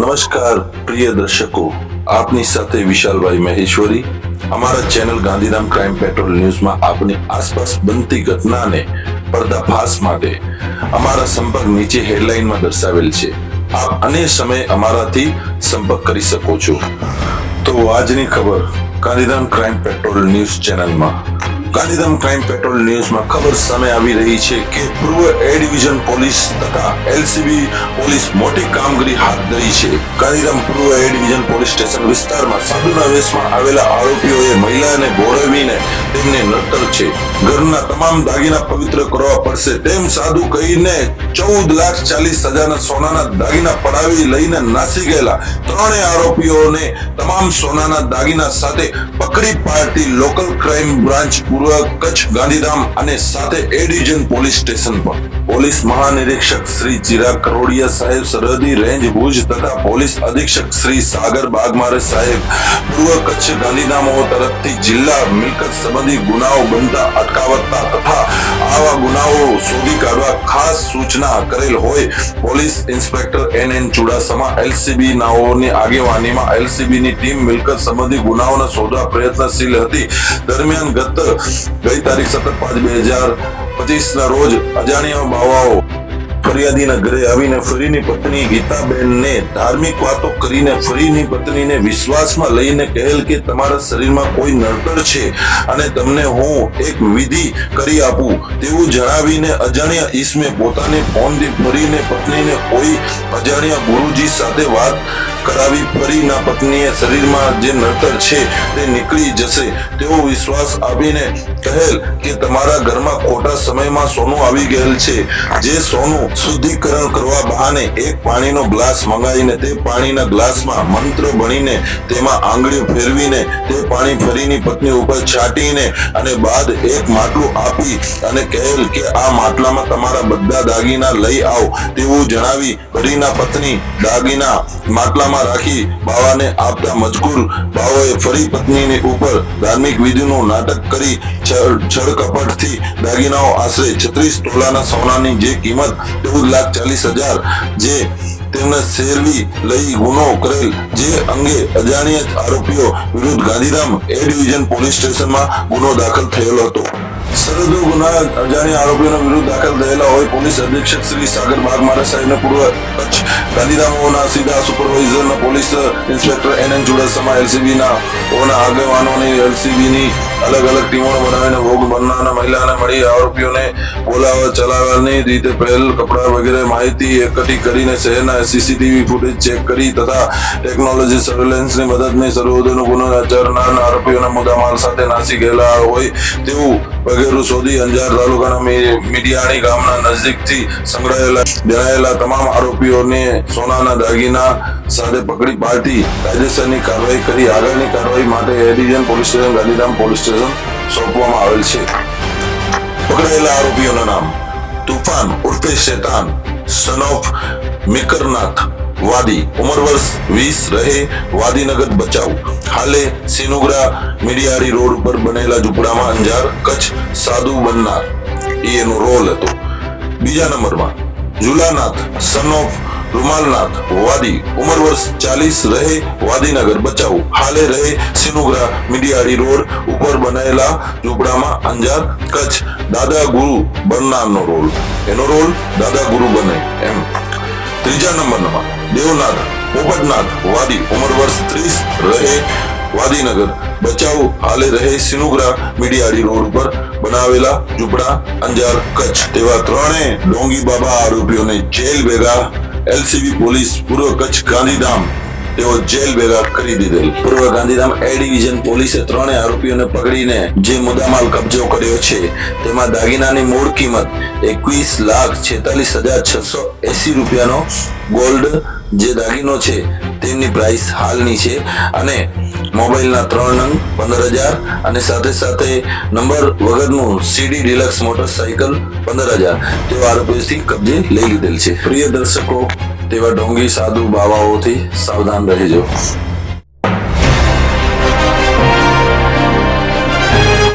નમસ્કાર, પ્રિય દર્શકો. આપની સાથે વિશાલભાઈ મહેશ્વરી. અમારા ચેનલ ગાંધીધામ ક્રાઇમ પેટ્રોલ ન્યૂઝમાં આપની આસપાસ બનતી ઘટનાને પર્દાફાશ માટે અમારા સંપર્ક નીચે હેડલાઇનમાં દર્શાવેલ છે. આપ અને સમયે અમારાથી સંપર્ક કરી શકો છો. તો આજની ખબર ગાંધીધામ ક્રાઇમ પેટ્રોલ ન્યૂઝ ચેનલમાં. ગાંધીધામ ક્રાઇમ પેટ્રોલ ન્યૂઝમાં ખબર સામે આવી રહી છે કે પૂર્વ એ ડિવિઝન પોલીસ તથા એલસીબી પોલીસ મોટી કામગીરી હાથ ધરી છે. ગાંધીધામ પૂર્વ એ ડિવિઝન પોલીસ સ્ટેશન વિસ્તારમાં સાધુના વેશમાં આવેલા આરોપીઓએ મહિલાને ગોળવીને તેમને નડતર છે. ઘરના તમામ દાગીના પવિત્ર કરવા પડશે તેમ સાધુ કહીને ચૌદ લાખ ચાલીસ હજારના સોનાના દાગીના પડાવી લઈને નાસી ગયેલા ત્રણેય આરોપીઓને તમામ સોનાના દાગીના સાથે પકડી પાડતી લોકલ ક્રાઇમ બ્રાન્ચ પૂર્વ કચ્છ ગાંધીધામ અને સાથે એ ડિવિઝન પોલીસ સ્ટેશન પર. પોલીસ મહાનિરીક્ષક શ્રી ચિરાગ કરોડિયા સાહેબ સરહદી રેન્જ ભુજ તથા પોલીસ અધિક્ષક શ્રી સાગર બાગમારે સાહેબ પૂર્વ કચ્છ ગાંધીધામો તરફથી જિલ્લા મિલકત સંબંધી ગુનાઓ બનતા અટકાવતા તથા આવા ગુનાઓ શોધી કાઢવા ખાસ સૂચના કરેલ હોય, police inspector N N Chudasama LCB નાઓની આગેવાનીમાં એલસીબી ની ટીમ મિલકત સંબંધી ગુનાઓના શોધવા પ્રયત્નશીલ હતી. દરમિયાન ગત ગઈ તારીખ સતત પાંચ બે હજાર પચીસ ના રોજ અજાણ્યા બાવાઓ ફરિયાદીના ઘરે આવીને ફરીની પત્ની ગીતાબેનને ધાર્મિક વાતો કરીને ફરીની પત્નીને વિશ્વાસમાં લઈને કહેલ કે તમારા શરીરમાં કોઈ નડતર છે અને તમને હું એક વિધિ કરી આપું તેવું જણાવીને અજાણ્યા ઈસમે પોતાની ફોનથી ફરીને પત્નીને કોઈ અજાણ્યા ગુરુજી સાથે વાત કરાવી ફરીના પત્નીએ શરીરમાં જે નડતર છે તે નીકળી જશે. તેવો વિશ્વાસ આપીને કહેલ કે તમારા ઘરમાં ખોટા સમયમાં સોનું આવી ગયેલ છે. જે સોનું શુદ્ધિકરણ કરવા બહાને એક પાણીનો ગ્લાસ મંગાવીને તે પાણીના ગ્લાસમાં મંત્ર ભણીને તેમાં આંગળીઓ ફેરવીને તે પાણી ફરીની પત્ની ઉપર છાંટીને અને બાદ એક માટલું આપી અને કહેલ કે આ માટલામાં તમારા બધા દાગીના લઈ આવો. તેવું જણાવી ફરીના પત્ની દાગીના માટલામાં રાખી બાવાને આપતા મજકૂર બાવાએ ફરી પત્નીની ઉપર ધાર્મિક વિધિનું નાટક કરી છળ છળ કપટથી દાગીનાઓ આશરે છત્રીસ તોલાના સોનાની જે કિંમત ચૌદ લાખ ચાલીસ હજાર જે તેમને શેરવી લઈ ગુનો કરેલ જે અંગે અજાણ્યા આરોપીઓ વિરુદ્ધ ગાંધીધામ એ ડિવિઝન પોલીસ સ્ટેશનમાં ગુનો દાખલ થયેલો હતો. સરહદ ગુના અજાણી આરોપીઓના વિરુદ્ધ દાખલ થયેલા હોય પોલીસ અધિક્ષક શ્રી સાગર બાગમારા સાહેબને પૂર્વ કચ્છ ગાંધીધામોના સીધા સુપરવાઇઝરના police inspector N N Chudasama LCB ના ઓના આગેવાનોની એલસીબી ની અલગ અલગ ટીમો બનાવીને ભોગ બનનારના મહિલાને મળી આરોપીઓને બોલાવવા, ચલાવવાની રીતે પહેલ, કપડા વગેરે માહિતી એકઠી કરીને શહેરના સીસીટીવી ફૂટેજ ચેક કરી તથા ટેકનોલોજી સર્વેલન્સની મદદની સર્વોદયનો ગુનો આચરનાર આરોપીઓના મુદ્દામાલ સાથે નાસી ગયેલા હોય તેવું વગેરે શોધી અંજાર તાલુકાના મીડિયાણી ગામના નજીકથી સંગ્રહાયેલા જણાયેલા તમામ આરોપીઓને સોનાના દાગીના સાથે પકડી પાડતી કાયદેસરની કાર્યવાહી કરી. આગળની કાર્યવાહી માટે A division police station, Gandhidham police station સોંપવામાં આવેલ છે. પકડાયેલા આરોપીઓના નામ તુફાન ઉર્ફે શેતાન. Son of મિકરનાથ વાદી. ઉંમર વર્ષ વીસ, રહે વાદીનગર બચાવ. હાલે સિનુગ્રા મીડિયારી રોડ ઉપર બનેલા ઝૂંપડામાં અંજાર, કચ્છ સાધુ બનનાર. એનો રોલ હતો. બીજા નંબરમાં ઝુલાનાથ સન ઓફ રૂમાલનાથ, વાદી, ઉંમર વર્ષ ચાલીસ, રહે વાદીનગર, બચાવ. હાલે રહે સિનુગ્રા મીડિયાળી રોડ ઉપર બનાયેલા ઝૂંપડામાં અંજાર, કચ્છ. દાદા ગુરુ બનનારનો રોલ. એનો રોલ દાદા ગુરુ બને એમ. ત્રીજા નંબરમાં દેવનાથ, પોપટનાથ, વાદી, ઉંમર વર્ષ ત્રીસ, રહે વાદીનગર, બચાવ. હાલે રહે સિનુગ્રા મીડિયાળી રોડ ઉપર બનાવેલા ઝૂંપડા, અંજાર, કચ્છ. તેવા ત્રણે ડોંગી બાબા આરોપીઓને જેલ ભેગા એલસીબી પોલીસ પૂર્વ કચ્છ ગાંધીધામ તેઓ જેલ ભેગા કરી દીધેલ. પૂર્વ ગાંધીધામ એ ડિવિઝન પોલીસે ત્રણે આરોપીઓને પકડીને જે મુદ્દામાલ કબજો કર્યો છે, તેમાં દાગીનાની મૂળ કિંમત એકવીસ લાખ છેતાલીસ હજાર છસો એસી રૂપિયાનો ગોલ્ડ જે દાગીનો છે, તેમની પ્રાઇસ હાલની છે. અને મોબાઈલના ત્રણ અંગ પંદર હજાર અને સાથે સાથે નંબર વગરનું સીડી ડિલક્સ મોટરસાઇકલ પંદર હજાર. તેવા આરોપીઓથી કબજે લઈ લીધેલ છે. પ્રિય દર્શકો, તેવા ઢોંગી સાધુ બાવાઓથી સાવધાન રહેજો.